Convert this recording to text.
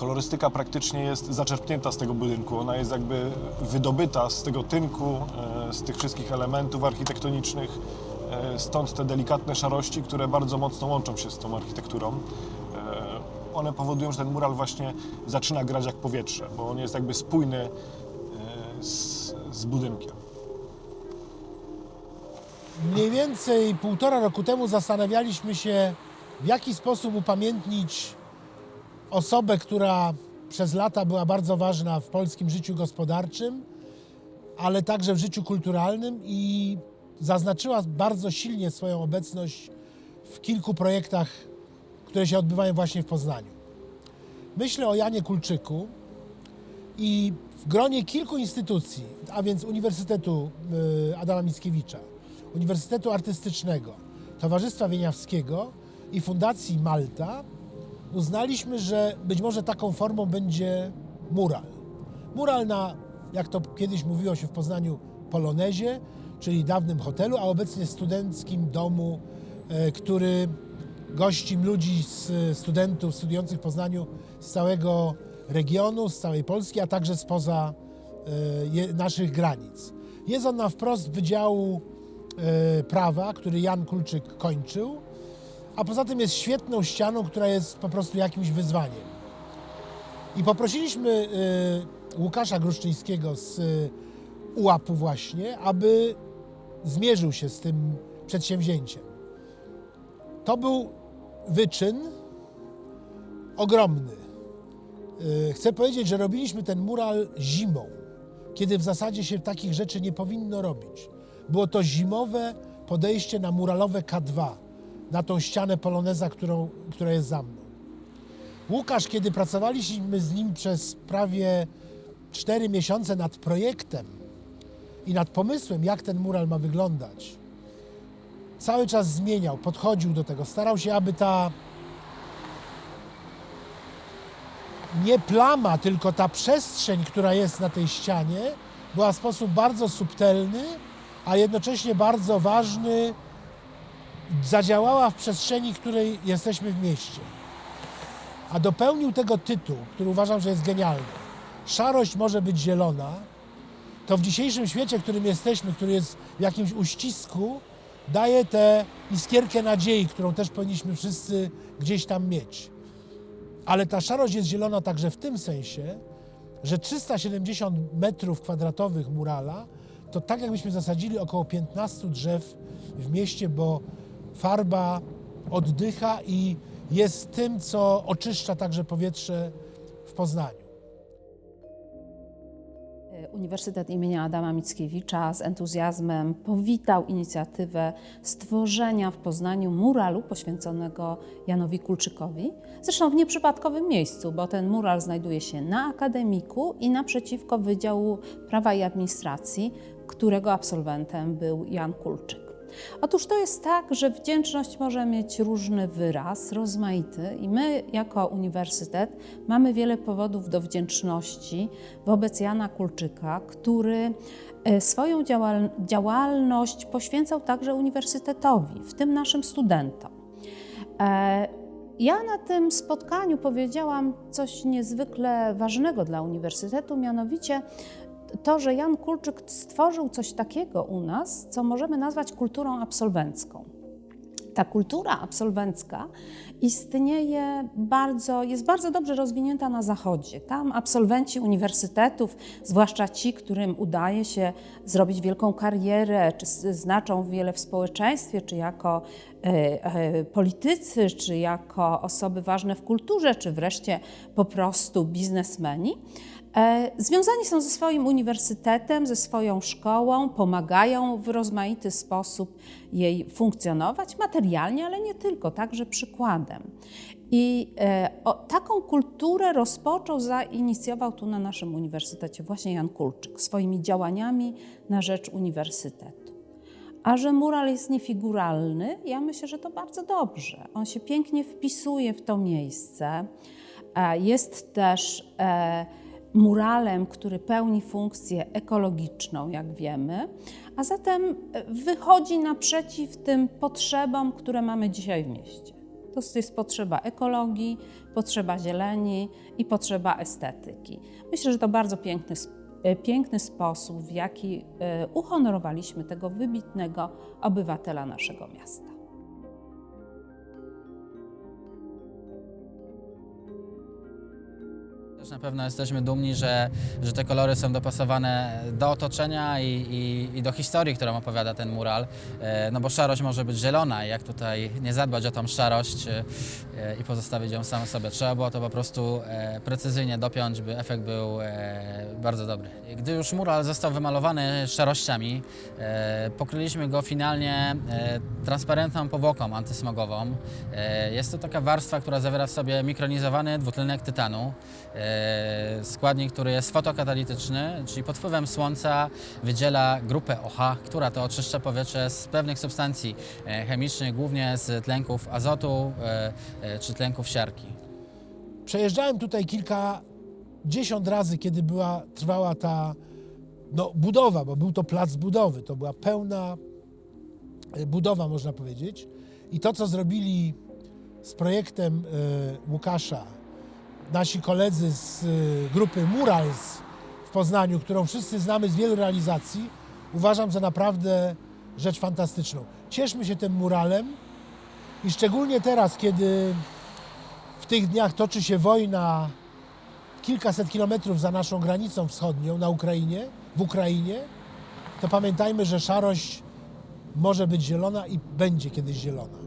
Kolorystyka praktycznie jest zaczerpnięta z tego budynku. Ona jest jakby wydobyta z tego tynku, e, z tych wszystkich elementów architektonicznych. E, Stąd te delikatne szarości, które bardzo mocno łączą się z tą architekturą. E, One powodują, że ten mural właśnie zaczyna grać jak powietrze, bo on jest jakby spójny z, z budynkiem. Mniej więcej półtora roku temu zastanawialiśmy się, w jaki sposób upamiętnić osobę, która przez lata była bardzo ważna w polskim życiu gospodarczym, ale także w życiu kulturalnym i zaznaczyła bardzo silnie swoją obecność w kilku projektach, które się odbywają właśnie w Poznaniu. Myślę o Janie Kulczyku i w gronie kilku instytucji, a więc Uniwersytetu y, Adama Mickiewicza, Uniwersytetu Artystycznego, Towarzystwa Wieniawskiego i Fundacji Malta uznaliśmy, że być może taką formą będzie mural. Mural na, jak to kiedyś mówiło się w Poznaniu, Polonezie, czyli dawnym hotelu, a obecnie studenckim domu, e, który gości ludzi, z studentów studiujących w Poznaniu z całego regionu, z całej Polski, a także spoza e, naszych granic. Jest on na wprost Wydziału e, Prawa, który Jan Kulczyk kończył, a poza tym jest świetną ścianą, która jest po prostu jakimś wyzwaniem. I poprosiliśmy y, Łukasza Gruszczyńskiego z y, UAP-u właśnie, aby zmierzył się z tym przedsięwzięciem. To był wyczyn ogromny. Y, Chcę powiedzieć, że robiliśmy ten mural zimą, kiedy w zasadzie się takich rzeczy nie powinno robić. Było to zimowe podejście na muralowe K2, na tą ścianę poloneza, którą, która jest za mną. Łukasz, kiedy pracowaliśmy z nim przez prawie 4 miesiące nad projektem i nad pomysłem, jak ten mural ma wyglądać, cały czas zmieniał, podchodził do tego, starał się, aby ta nie plama, tylko ta przestrzeń, która jest na tej ścianie, była w sposób bardzo subtelny, a jednocześnie bardzo ważny, zadziałała w przestrzeni, której jesteśmy w mieście. A dopełnił tego tytuł, który uważam, że jest genialny. Szarość może być zielona, to w dzisiejszym świecie, w którym jesteśmy, który jest w jakimś uścisku, daje tę iskierkę nadziei, którą też powinniśmy wszyscy gdzieś tam mieć. Ale ta szarość jest zielona także w tym sensie, że 370 metrów kwadratowych murala to tak jakbyśmy zasadzili około 15 drzew w mieście, bo farba oddycha i jest tym, co oczyszcza także powietrze w Poznaniu. Uniwersytet imienia Adama Mickiewicza z entuzjazmem powitał inicjatywę stworzenia w Poznaniu muralu poświęconego Janowi Kulczykowi. Zresztą w nieprzypadkowym miejscu, bo ten mural znajduje się na akademiku i naprzeciwko Wydziału Prawa i Administracji, którego absolwentem był Jan Kulczyk. Otóż to jest tak, że wdzięczność może mieć różny wyraz, rozmaity, i my, jako uniwersytet, mamy wiele powodów do wdzięczności wobec Jana Kulczyka, który e, swoją działal- działalność poświęcał także uniwersytetowi, w tym naszym studentom. E, Ja na tym spotkaniu powiedziałam coś niezwykle ważnego dla uniwersytetu, mianowicie to, że Jan Kulczyk stworzył coś takiego u nas, co możemy nazwać kulturą absolwencką. Ta kultura absolwencka istnieje bardzo, jest bardzo dobrze rozwinięta na Zachodzie. Tam absolwenci uniwersytetów, zwłaszcza ci, którym udaje się zrobić wielką karierę, czy znaczą wiele w społeczeństwie, czy jako e, e, politycy, czy jako osoby ważne w kulturze, czy wreszcie po prostu biznesmeni, Związani są ze swoim uniwersytetem, ze swoją szkołą, pomagają w rozmaity sposób jej funkcjonować materialnie, ale nie tylko, także przykładem. I e, o, taką kulturę rozpoczął, zainicjował tu na naszym uniwersytecie właśnie Jan Kulczyk swoimi działaniami na rzecz uniwersytetu. A że mural jest niefiguralny, ja myślę, że to bardzo dobrze. On się pięknie wpisuje w to miejsce. E, Jest też e, muralem, który pełni funkcję ekologiczną, jak wiemy, a zatem e, wychodzi naprzeciw tym potrzebom, które mamy dzisiaj w mieście. To jest potrzeba ekologii, potrzeba zieleni i potrzeba estetyki. Myślę, że to bardzo piękny, e, piękny sposób, w jaki e, uhonorowaliśmy tego wybitnego obywatela naszego miasta. Na pewno jesteśmy dumni, że, że te kolory są dopasowane do otoczenia i, i, i do historii, którą opowiada ten mural. E, No bo szarość może być zielona i jak tutaj nie zadbać o tą szarość e, i pozostawić ją samą sobie. Trzeba było to po prostu e, precyzyjnie dopiąć, by efekt był bardzo dobry. Gdy już mural został wymalowany szarościami, pokryliśmy go finalnie transparentną powłoką antysmogową. Jest to taka warstwa, która zawiera w sobie mikronizowany dwutlenek tytanu. Składnik, który jest fotokatalityczny, czyli pod wpływem słońca wydziela grupę OH, która to oczyszcza powietrze z pewnych substancji e, chemicznych, głównie z tlenków azotu e, e, czy tlenków siarki. Przejeżdżałem tutaj kilkadziesiąt razy, kiedy była, trwała ta no, budowa, bo był to plac budowy. To była pełna budowa, można powiedzieć. I to, co zrobili z projektem e, Łukasza, nasi koledzy z e, grupy Murals w Poznaniu, którą wszyscy znamy z wielu realizacji, uważam za naprawdę rzecz fantastyczną. Cieszmy się tym muralem i szczególnie teraz, kiedy w tych dniach toczy się wojna kilkaset kilometrów za naszą granicą wschodnią na Ukrainie, w Ukrainie, to pamiętajmy, że szarość może być zielona i będzie kiedyś zielona.